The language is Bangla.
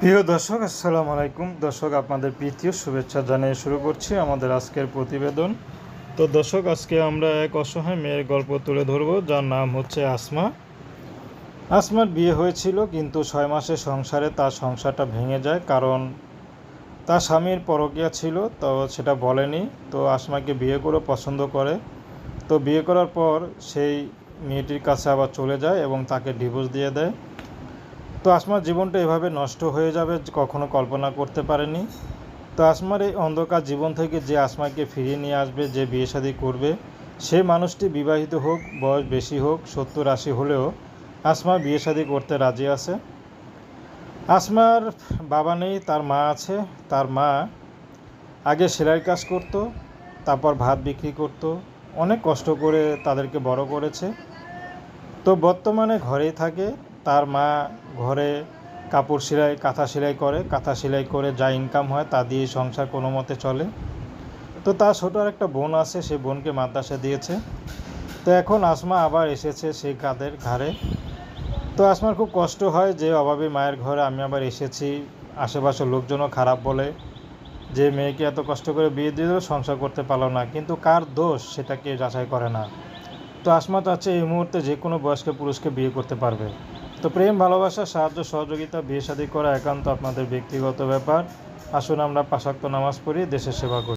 প্রিয় দর্শক, আসসালামু আলাইকুম। দর্শক, আপনাদের প্রীতীয় শুভেচ্ছা জানিয়ে শুরু করছি আমাদের আজকের প্রতিবেদন। তো দর্শক, আজকে আমরা এক অসহায় মেয়ের গল্প তুলে ধরব, যার নাম হচ্ছে আসমা। আসমার বিয়ে হয়েছিল, কিন্তু ছয় মাসের সংসারে তার সংসারটা ভেঙে যায়, কারণ তার স্বামীর পরকীয়া ছিল, তো সেটা বলেনি। তো আসমাকে বিয়ে করে পছন্দ করে। তো বিয়ে করার পর সেই মেয়েটির কাছে আবার চলে যায় এবং তাকে ডিভোর্স দিয়ে দেয়। তো আসমার জীবনটা এভাবে নষ্ট হয়ে যাবে কখনো কল্পনা করতে পারেনি। তো আসমার এই অন্ধকার জীবন থেকে যে আসমাকে ফিরিয়ে নিয়ে আসবে, যে বিয়ে শাদী করবে, সে মানুষটি বিবাহিত হোক, বয়স বেশি হোক, সত্তর আশি হলেও আসমা বিয়ে শাদী করতে রাজি আছে। আসমার বাবা নেই, তার মা আছে। তার মা আগে সেলাই কাজ করত, তারপর ভাত বিক্রি করত। অনেক কষ্ট করে তাদেরকে বড় করেছে। তো বর্তমানে ঘরেই থাকে। তার মা ঘরে কাপড় সেলাই, কাঁথা সেলাই করে, কাঁথা সেলাই করে যা ইনকাম হয় তা দিয়ে সংসার কোনো মতে চলে। তো তার ছোটো আর একটা বোন আছে, সে বোনকে মাদ্রাসা দিয়েছে। তো এখন আসমা আবার এসেছে সেই কাদের ঘাড়ে। তো আসমার খুব কষ্ট হয় যে অভাবে মায়ের ঘরে আমি আবার এসেছি, আশেপাশের লোকজনও খারাপ বলে। যে মেয়েকে এত কষ্ট করে বিয়ে দিয়ে দিল, সংসার করতে পারল না। কিন্তু কার দোষ সেটাকে যাচাই করে না। তো আসমাত আছে এই মুহূর্তে যে কোনো বয়স্ক পুরুষকে বিয়ে করতে পারবে। তো প্রেম, ভালোবাসা, সাহায্য, সহযোগিতা বিয়ে শাদী করা একান্ত আপনাদের ব্যক্তিগত ব্যাপার। আসুন আমরা পাশাক্ত নামাজ পড়ি, দেশের সেবা করি।